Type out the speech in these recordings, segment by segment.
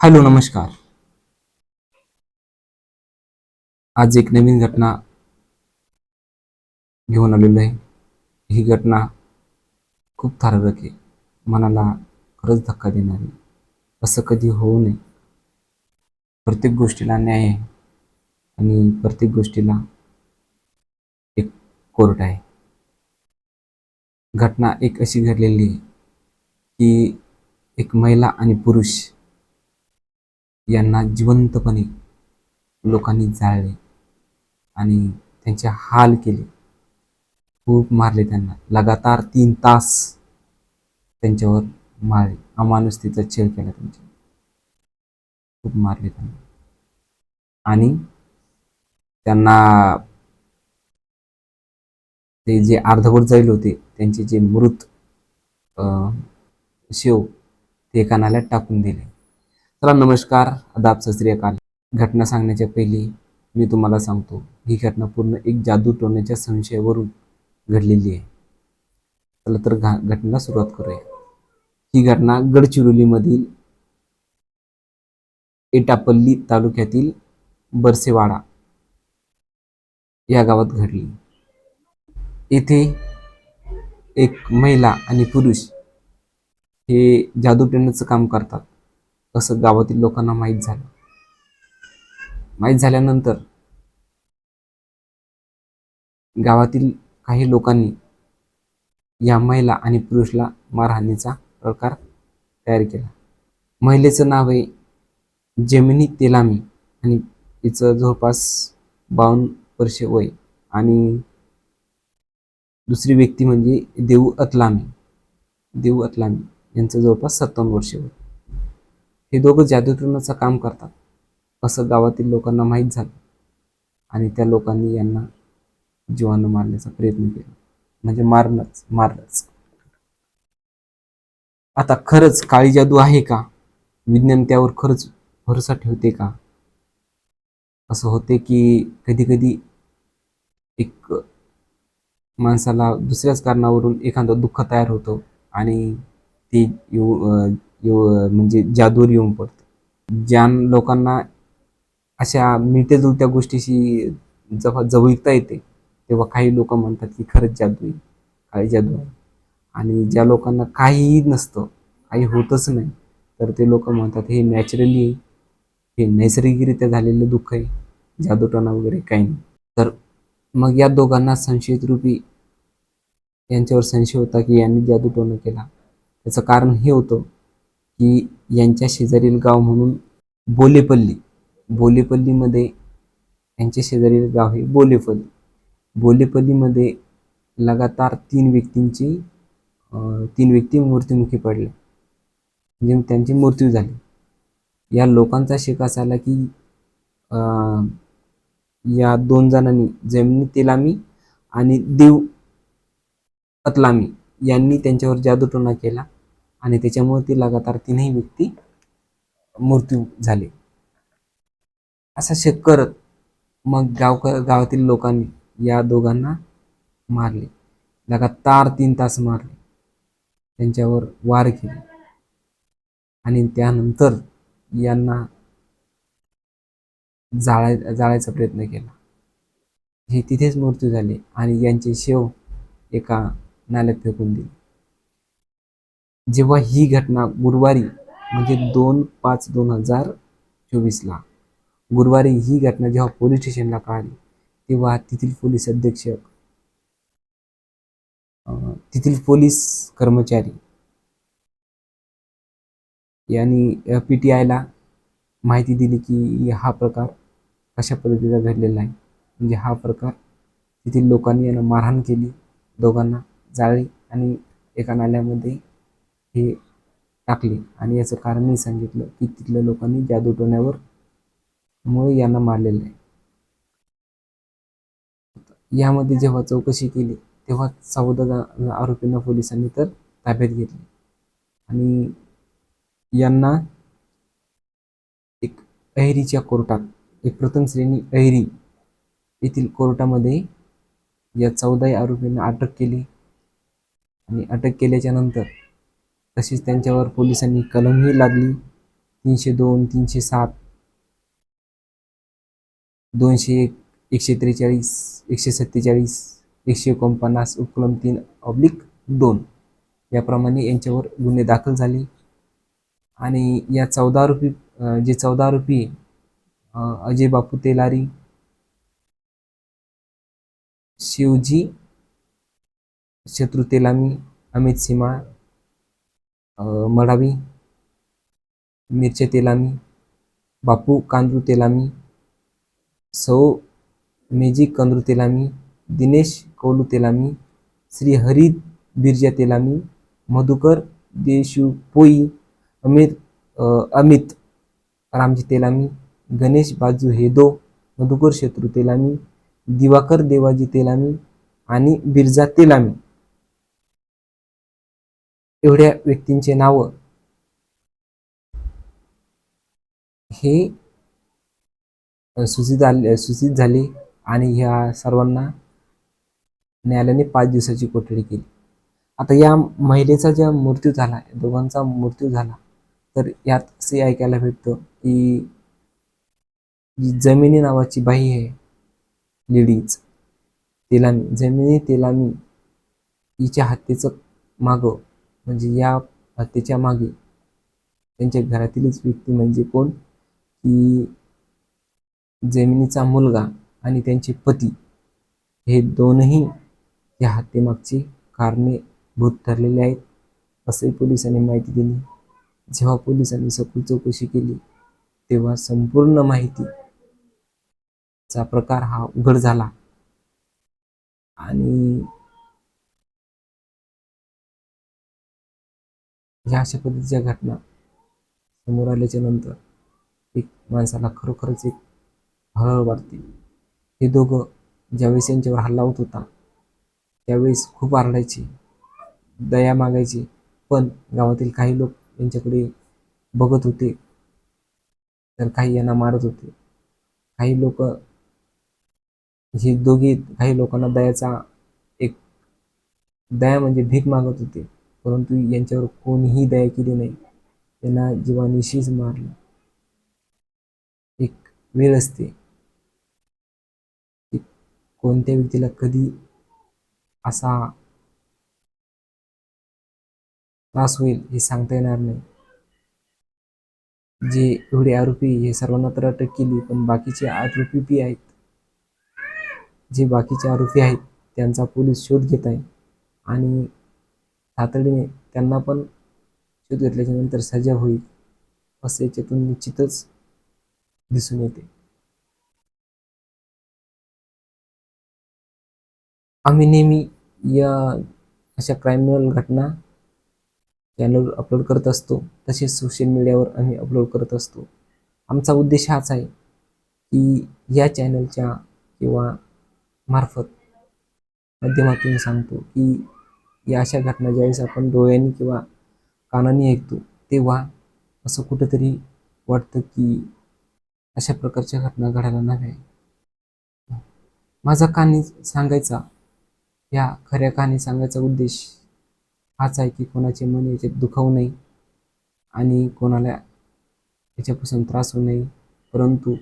Hello नमस्कार. आज एक नवीन घटना घेऊन आलेलो आहे. ही घटना खूप थारक आहे. मनाला खरंच धक्का देणारी. असं कधी होऊ नये. प्रत्येक गोष्टीला न्याय आहे. आणि प्रत्येक गोष्टीला एक कोर्ट आहे. घटना एक अशी घडलेली आहे की एक महिला आणि पुरुष यांना जिवंतपणे लोकांनी जाळले आणि त्यांचे हाल केले. खूप मारले त्यांना. लगातार तीन तास त्यांच्यावर मारले. अमानुषतेचा छेड केला त्यांच्या खूप मारले त्यांना. आणि त्यांना ते जे अर्धवट जाईल होते त्यांचे जे मृत अं, शेव ते एका नाल्यात टाकून दिले. चला नमस्कार. अदाब सस्त्रीयकाल घटना सांगण्याच्या पहिली मी तुम्हाला सांगतो. ही घटना पूर्ण एक जादू टोण्याच्या संशयावरून घडलेली आहे. चला तर घा घटनेला सुरुवात करूया. ही घटना गडचिरोलीमधील एटापल्ली तालुक्यातील बरसेवाडा या गावात घडली. येथे एक महिला आणि पुरुष हे जादू टोण्याचं काम करतात. असं गावातील लोकांना माहीत झालं. माहीत झाल्यानंतर गावातील काही लोकांनी या महिला आणि पुरुषला मारहाणीचा प्रकार तयार केला. महिलेचं नाव आहे जेमिनी तेलामी आणि तिचं जवळपास बावन्न वर्षे वय आणि दुसरी व्यक्ती म्हणजे देऊ अतलामी. देऊ अतलामी यांचं जवळपास सत्तावन्न वर्षे वय. हे दोघं जादूटोनाचं काम करतात. असं गावातील लोकांना माहीत झालं. आणि त्या लोकांनी यांना जीवानं मारण्याचा प्रयत्न केला. म्हणजे मारणंच मारणंच आता खरंच काळी जादू आहे का? विज्ञान त्यावर खरंच भरोसा ठेवते का? असं होते की कधी कधी एक माणसाला दुसऱ्याच कारणावरून एखादं दुःख तयार होतं आणि ते येऊ येऊ म्हणजे जादूवर येऊन पडतं. ज्या लोकांना अशा मिळते जुळत्या गोष्टीशी जेव्हा जवळता येते तेव्हा काही लोक म्हणतात की खरंच जादू आहे काही जादू आहे. आणि ज्या लोकांना काहीही नसतं काही होतच नाही तर ते लोक म्हणतात हे नॅचरली आहे हे नैसर्गिकरित्या झालेलं दुःख आहे जादूटोना वगैरे काही नाही. तर मग या दोघांना संशयित रूपी यांच्यावर संशय होता की यांनी जादूटोणा केला. त्याचं कारण हे होतं की यांच्या शेजारील गाव म्हणून बोलेपल्ली. बोलेपल्लीमध्ये यांच्या शेजारील गाव हे बोलेपल्ली. बोलेपल्लीमध्ये लगातार तीन व्यक्तींची तीन व्यक्ती मृत्युमुखी पडले म्हणजे त्यांची मृत्यू झाली. या लोकांचा शेक असा आला की या दोन जणांनी जमिनी तेलामी आणि देव अतलामी यांनी त्यांच्यावर जादूटोना केला. आणि त्याच्यामुळे ती लगातार तीनही व्यक्ती मृत्यू झाले. असा शेक करत मग गावकर गावातील लोकांनी या दोघांना मारले. लगातार तीन तास मारले. त्यांच्यावर वार केले. आणि त्यानंतर यांना जाळाय जाळायचा प्रयत्न केला. हे तिथेच मृत्यू झाले आणि यांचे शेव एका नाल्यात फेकून दिले. जेव्हा ही घटना गुरुवारी म्हणजे दोन पाच दोन हजार चोवीसला गुरुवारी ही घटना जेव्हा पोलीस स्टेशनला कळाली तेव्हा तेथील पोलीस अधीक्षक तेथील पोलीस कर्मचारी यांनी पी टी आयला माहिती दिली की हा प्रकार कशा पद्धतीचा घडलेला आहे. म्हणजे हा प्रकार तेथील लोकांनी यांना मारहाण केली दोघांना जाळी आणि एका नाल्यामध्ये हे टाकले. आणि याचं कारणही सांगितलं की तिथल्या लोकांनी जादू टोण्यावर मुळे यांना मारलेलं आहे. यामध्ये जेव्हा चौकशी केली तेव्हा चौदा आरोपींना पोलिसांनी तर ताब्यात घेतले. आणि यांना एक अहेरीच्या कोर्टात एक प्रथम श्रेणी अहेरी येथील कोर्टामध्ये या चौदाही आरोपींना अटक केली. आणि अटक केल्याच्यानंतर तसेच त्यांच्यावर पोलिसांनी कलमही लागली. तीनशे दोन तीनशे सात दोनशे एक एकशे त्रेचाळीस एकशे सत्तेचाळीस एकशे एकोणपन्नास उपकलम तीन ऑब्लिक दोन याप्रमाणे यांच्यावर गुन्हे दाखल झाले. आणि या चौदा रुपी जे चौदा रुपी अजय बापू तेलारी शिवजी शत्रू तेलामी अमित सीमा मडावी मिरचे तेलामी बापू कांद्रू तेलामी सौ मेजी कंद्रू तेलामी दिनेश कौलू तेलामी श्री हरी बिरजा तेलामी मधुकर देशुपोई पोई अमित अमित रामजी तेलामी गणेश बाजू हेदो मधुकर शत्रू तेलामी दिवाकर देवाजी तेलामी आणि बिरजा तेलामी. एवढ्या व्यक्तींचे नाव. हे अ, सूचित आले सूचित झाले आणि ह्या सर्वांना न्यायालयाने पाच दिवसाची कोठडी केली. आता या महिलेचा ज्या मृत्यू झाला दोघांचा मृत्यू झाला तर यात असे ऐकायला भेटतं की जी जमिनी नावाची बाई आहे लेडीज तेलामी जमिनी तेलामी हिच्या हत्येचं मागं म्हणजे या हत्येच्या मागे त्यांच्या घरातीलच व्यक्ती म्हणजे कोण? की जमिनीचा मुलगा आणि त्यांचे पती. हे दोनही या हत्येमागची कारणे भूत ठरलेले आहेत असंही पोलिसांनी माहिती दिली. जेव्हा पोलिसांनी सखोल चौकशी केली तेव्हा संपूर्ण माहितीचा प्रकार हा उघड झाला. आणि ह्या अशा पद्धतीच्या घटना समोर आल्याच्यानंतर एक माणसाला खरोखरच एक हळहळ वाटते. हे दोघं ज्यावेळेस यांच्यावर हल्ला होत होता त्यावेळेस खूप आरडायचे दया मागायचे पण गावातील काही लोक यांच्याकडे बघत होते तर काही यांना मारत होते. काही लोक हे दोघी काही लोकांना दयाचा एक दया म्हणजे भीक मागत होते. परंतु यांच्यावर कोणीही दया केली नाही. त्यांना जीवानिशीच मारलं. एक वेळ असते. कोणत्या व्यक्तीला कधी असा त्रास होईल हे सांगता येणार नाही. जे एवढे आरोपी हे सर्वांना तर अटक केली पण बाकीचे आरोपी बी आहेत. जे बाकीचे आरोपी आहेत त्यांचा पोलीस शोध घेत आहे. आणि तातडीने त्यांना पण शोध घेतल्याच्या नंतर सजा होईल असं याच्यातून निश्चितच दिसून येते. आम्ही नेहमी या अशा क्रायमिनल घटना चॅनलवर अपलोड करत असतो. तसेच सोशल मीडियावर आम्ही अपलोड करत असतो. आमचा उद्देश हाच आहे की या चॅनलच्या किंवा मार्फत माध्यमातून सांगतो की या अशा घटना ज्यावेळेस आपण डोळ्यांनी किंवा कानाने ऐकतो तेव्हा असं कुठंतरी वाटतं की अशा प्रकारच्या घटना घडायला नव्हे. माझा कहाणी सांगायचा या खऱ्या कहाणी सांगायचा उद्देश हाच आहे की कोणाचे मन याच्यात दुखावू नये आणि कोणाला याच्यापासून त्रास होऊ नये. परंतु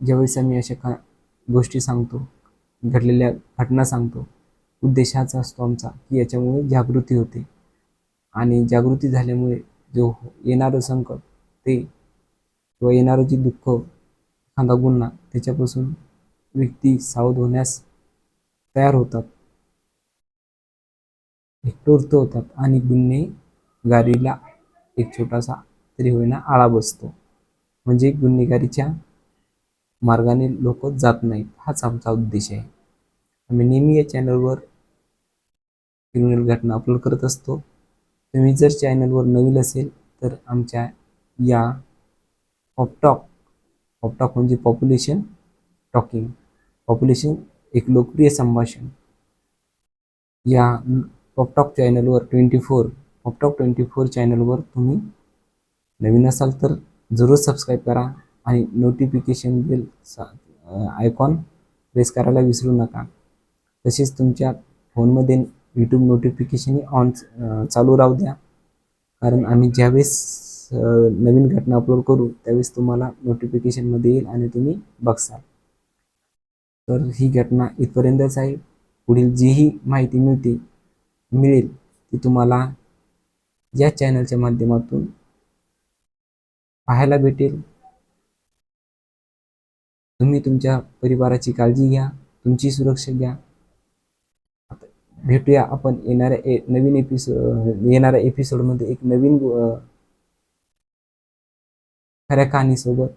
ज्यावेळेस आम्ही अशा का गोष्टी सांगतो घडलेल्या घटना सांगतो उद्देशाचा असतो आमचा की याच्यामुळे जागृती होते. आणि जागृती झाल्यामुळे जो येणारं संकट ते किंवा येणारं जे दुःख एखादा गुन्हा त्याच्यापासून व्यक्ती सावध होण्यास तयार होतात. एक होतात आणि गुन्हेगारीला एक छोटासा तरी होईना आळा बसतो. म्हणजे गुन्हेगारीच्या मार्गाने लोक जात नाहीत हाच आमचा उद्देश आहे. आम्ही नेहमी या चॅनलवर क्रिमिनल घटना अपलोड करत असतो. तुम्ही जर चॅनलवर नवीन असेल तर आमच्या या पॉपटॉक पॉपटॉक म्हणजे पॉप्युलेशन टॉकिंग पॉप्युलेशन एक लोकप्रिय संभाषण. या पॉपटॉक चॅनलवर twenty four Poptalk twenty four चॅनलवर तुम्ही नवीन असाल तर जरूर सबस्क्राईब करा आणि नोटिफिकेशन बिल आयकॉन प्रेस करायला विसरू नका. तसेच तुमच्या फोनमध्ये यूट्यूब नोटिफिकेशन ऑन चालू राहू द्या. कारण आम्ही ज्यावेळेस नवीन घटना अपलोड करू त्यावेळेस तुम्हाला नोटिफिकेशनमध्ये येईल आणि तुम्ही बघसाल. तर ही घटना इथपर्यंतच आहे. पुढील जीही माहिती मिळते मिळेल ती तुम्हाला या चॅनलच्या माध्यमातून पाहायला भेटेल. तुम्ही तुमच्या परिवाराची काळजी घ्या तुमची सुरक्षा घ्या. भेटूया आपण येणाऱ्या ए नवीन एपिसोड येणाऱ्या एपिसोडमध्ये एक नवीन खऱ्या कहाणीसोबत.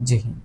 जय हिंद.